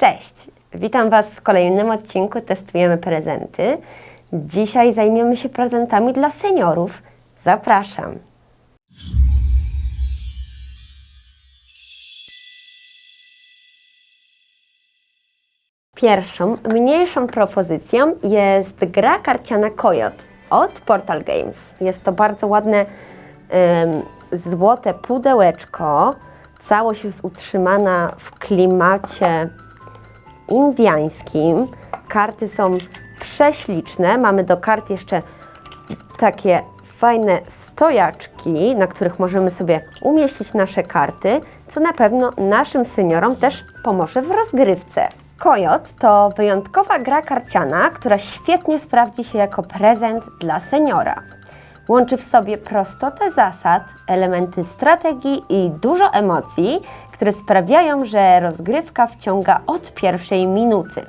Cześć! Witam Was w kolejnym odcinku Testujemy Prezenty. Dzisiaj zajmiemy się prezentami dla seniorów. Zapraszam. Pierwszą, mniejszą propozycją jest gra karciana Kojot od Portal Games. Jest to bardzo ładne em, złote pudełeczko. Całość jest utrzymana w klimacie indiańskim. Karty są prześliczne. Mamy do kart jeszcze takie fajne stojaczki, na których możemy sobie umieścić nasze karty, co na pewno naszym seniorom też pomoże w rozgrywce. Kojot to wyjątkowa gra karciana, która świetnie sprawdzi się jako prezent dla seniora. Łączy w sobie prostotę zasad, elementy strategii i dużo emocji, które sprawiają, że rozgrywka wciąga od pierwszej minuty.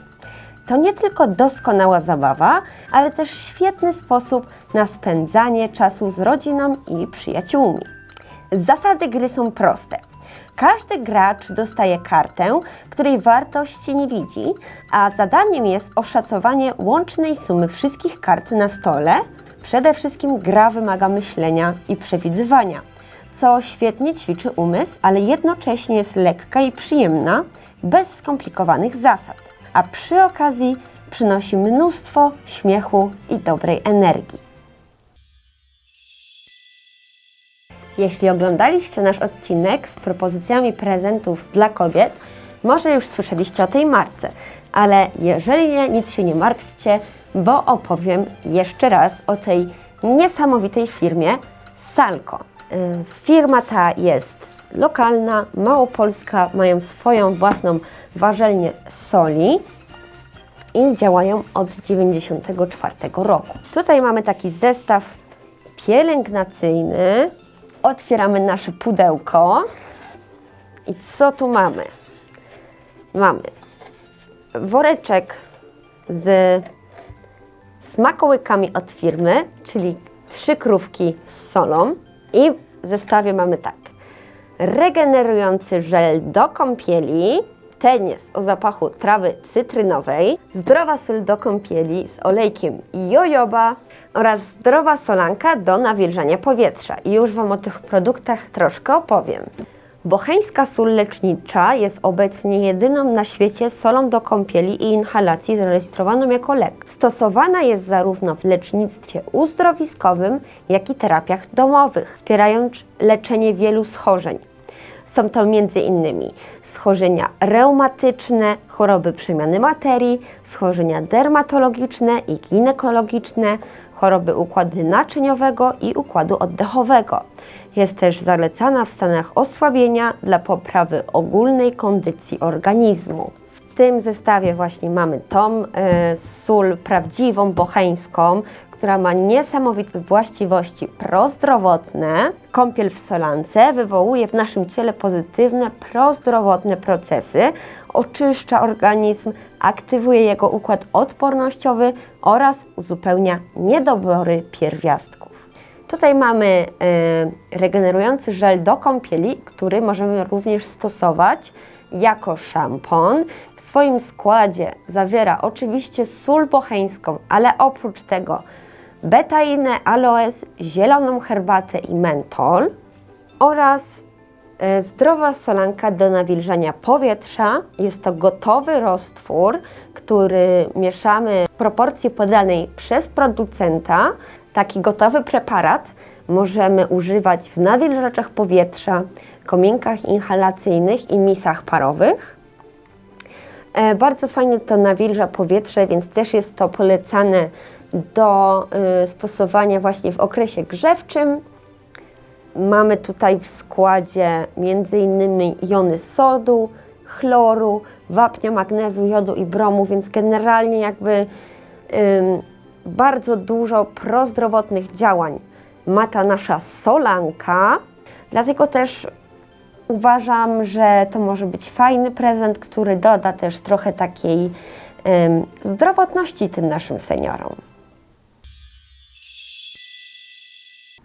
To nie tylko doskonała zabawa, ale też świetny sposób na spędzanie czasu z rodziną i przyjaciółmi. Zasady gry są proste. Każdy gracz dostaje kartę, której wartości nie widzi, a zadaniem jest oszacowanie łącznej sumy wszystkich kart na stole. Przede wszystkim gra wymaga myślenia i przewidywania, co świetnie ćwiczy umysł, ale jednocześnie jest lekka i przyjemna, bez skomplikowanych zasad, a przy okazji przynosi mnóstwo śmiechu i dobrej energii. Jeśli oglądaliście nasz odcinek z propozycjami prezentów dla kobiet, może już słyszeliście o tej marce, ale jeżeli nie, nic się nie martwcie, bo opowiem jeszcze raz o tej niesamowitej firmie Salko. Y, Firma ta jest lokalna, małopolska, mają swoją własną warzelnię soli i działają od 1994 roku. Tutaj mamy taki zestaw pielęgnacyjny. Otwieramy nasze pudełko. I co tu mamy? Mamy woreczek z smakołykami od firmy, czyli trzy krówki z solą. I w zestawie mamy tak. Regenerujący żel do kąpieli, ten jest o zapachu trawy cytrynowej, zdrowa sól do kąpieli z olejkiem jojoba oraz zdrowa solanka do nawilżania powietrza. I już Wam o tych produktach troszkę opowiem. Bocheńska sól lecznicza jest obecnie jedyną na świecie solą do kąpieli i inhalacji zarejestrowaną jako lek. Stosowana jest zarówno w lecznictwie uzdrowiskowym, jak i terapiach domowych, wspierając leczenie wielu schorzeń. Są to m.in. schorzenia reumatyczne, choroby przemiany materii, schorzenia dermatologiczne i ginekologiczne, choroby układu naczyniowego i układu oddechowego. Jest też zalecana w stanach osłabienia dla poprawy ogólnej kondycji organizmu. W tym zestawie właśnie mamy tą e, sól prawdziwą, bocheńską, która ma niesamowite właściwości prozdrowotne. Kąpiel w solance wywołuje w naszym ciele pozytywne prozdrowotne procesy, oczyszcza organizm, aktywuje jego układ odpornościowy oraz uzupełnia niedobory pierwiastków. Tutaj mamy y, regenerujący żel do kąpieli, który możemy również stosować jako szampon. W swoim składzie zawiera oczywiście sól bocheńską, ale oprócz tego betainę, aloes, zieloną herbatę i mentol oraz e, zdrowa solanka do nawilżania powietrza. Jest to gotowy roztwór, który mieszamy w proporcji podanej przez producenta. Taki gotowy preparat możemy używać w nawilżaczach powietrza, kominkach inhalacyjnych i misach parowych. E, Bardzo fajnie to nawilża powietrze, więc też jest to polecane do y, stosowania właśnie w okresie grzewczym. Mamy tutaj w składzie m.in. jony sodu, chloru, wapnia, magnezu, jodu i bromu, więc generalnie jakby bardzo dużo prozdrowotnych działań ma ta nasza solanka. Dlatego też uważam, że to może być fajny prezent, który doda też trochę takiej ym, zdrowotności tym naszym seniorom.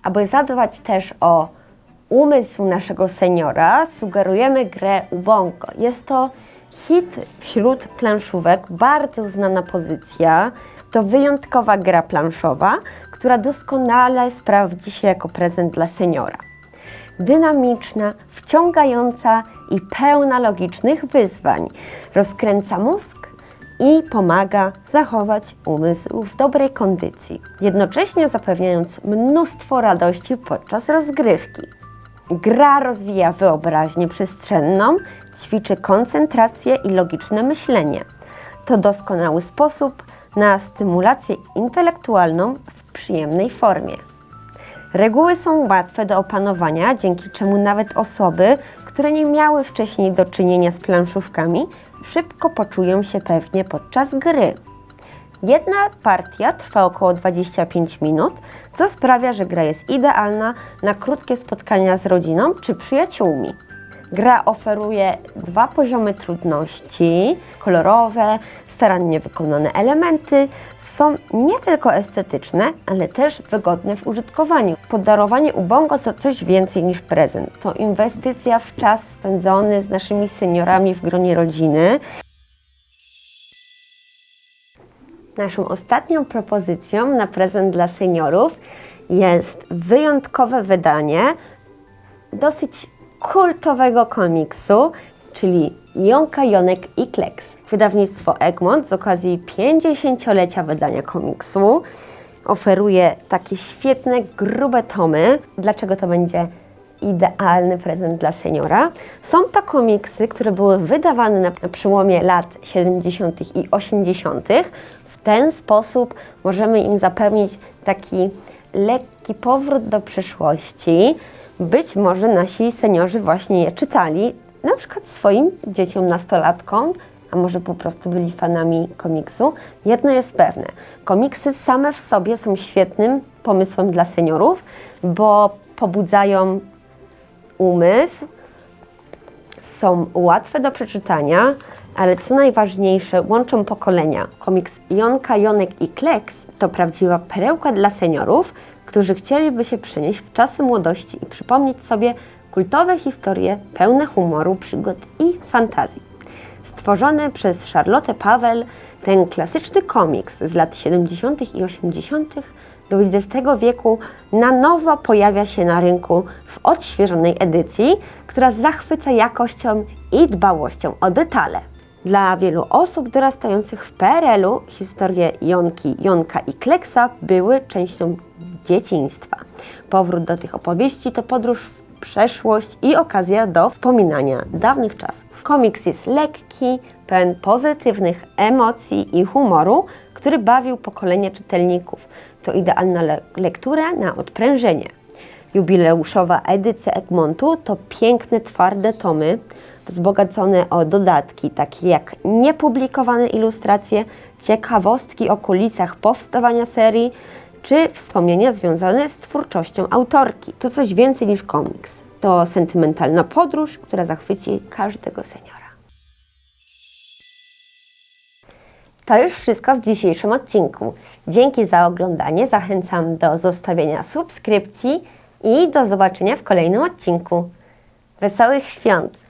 Aby zadbać też o umysł naszego seniora, sugerujemy grę Ubongo. Jest to Hit wśród planszówek, bardzo znana pozycja, to wyjątkowa gra planszowa, która doskonale sprawdzi się jako prezent dla seniora. Dynamiczna, wciągająca i pełna logicznych wyzwań. Rozkręca mózg i pomaga zachować umysł w dobrej kondycji, jednocześnie zapewniając mnóstwo radości podczas rozgrywki. Gra rozwija wyobraźnię przestrzenną, ćwiczy koncentrację i logiczne myślenie. To doskonały sposób na stymulację intelektualną w przyjemnej formie. Reguły są łatwe do opanowania, dzięki czemu nawet osoby, które nie miały wcześniej do czynienia z planszówkami, szybko poczują się pewnie podczas gry. Jedna partia trwa około 25 minut, co sprawia, że gra jest idealna na krótkie spotkania z rodziną czy przyjaciółmi. Gra oferuje dwa poziomy trudności, kolorowe, starannie wykonane elementy. Są nie tylko estetyczne, ale też wygodne w użytkowaniu. Podarowanie Ubongo to coś więcej niż prezent. To inwestycja w czas spędzony z naszymi seniorami w gronie rodziny. Naszą ostatnią propozycją na prezent dla seniorów jest wyjątkowe wydanie dosyć kultowego komiksu, czyli Jonka, Jonek i Kleks. Wydawnictwo Egmont z okazji 50-lecia wydania komiksu oferuje takie świetne, grube tomy. Dlaczego to będzie idealny prezent dla seniora? Są to komiksy, które były wydawane na, przełomie lat 70. i 80. W ten sposób możemy im zapewnić taki lekki powrót do przeszłości. Być może nasi seniorzy właśnie je czytali, na przykład swoim dzieciom, nastolatkom, a może po prostu byli fanami komiksu. Jedno jest pewne, komiksy same w sobie są świetnym pomysłem dla seniorów, bo pobudzają umysł, są łatwe do przeczytania, ale co najważniejsze, łączą pokolenia. Komiks Jonka, Jonek i Kleks to prawdziwa perełka dla seniorów, którzy chcieliby się przenieść w czasy młodości i przypomnieć sobie kultowe historie pełne humoru, przygód i fantazji. Stworzony przez Charlotte Paweł, ten klasyczny komiks z lat 70. i 80. XX wieku na nowo pojawia się na rynku w odświeżonej edycji, która zachwyca jakością i dbałością o detale. Dla wielu osób dorastających w PRL-u historie Jonki, Jonka i Kleksa były częścią dzieciństwa. Powrót do tych opowieści to podróż w przeszłość i okazja do wspominania dawnych czasów. Komiks jest lekki, pełen pozytywnych emocji i humoru, który bawił pokolenie czytelników. To idealna le lektura na odprężenie. Jubileuszowa edycja Egmontu to piękne, twarde tomy, wzbogacone o dodatki, takie jak niepublikowane ilustracje, ciekawostki o kulisach powstawania serii, czy wspomnienia związane z twórczością autorki. To coś więcej niż komiks. To sentymentalna podróż, która zachwyci każdego seniora. To już wszystko w dzisiejszym odcinku. Dzięki za oglądanie. Zachęcam do zostawienia subskrypcji i do zobaczenia w kolejnym odcinku. Wesołych świąt!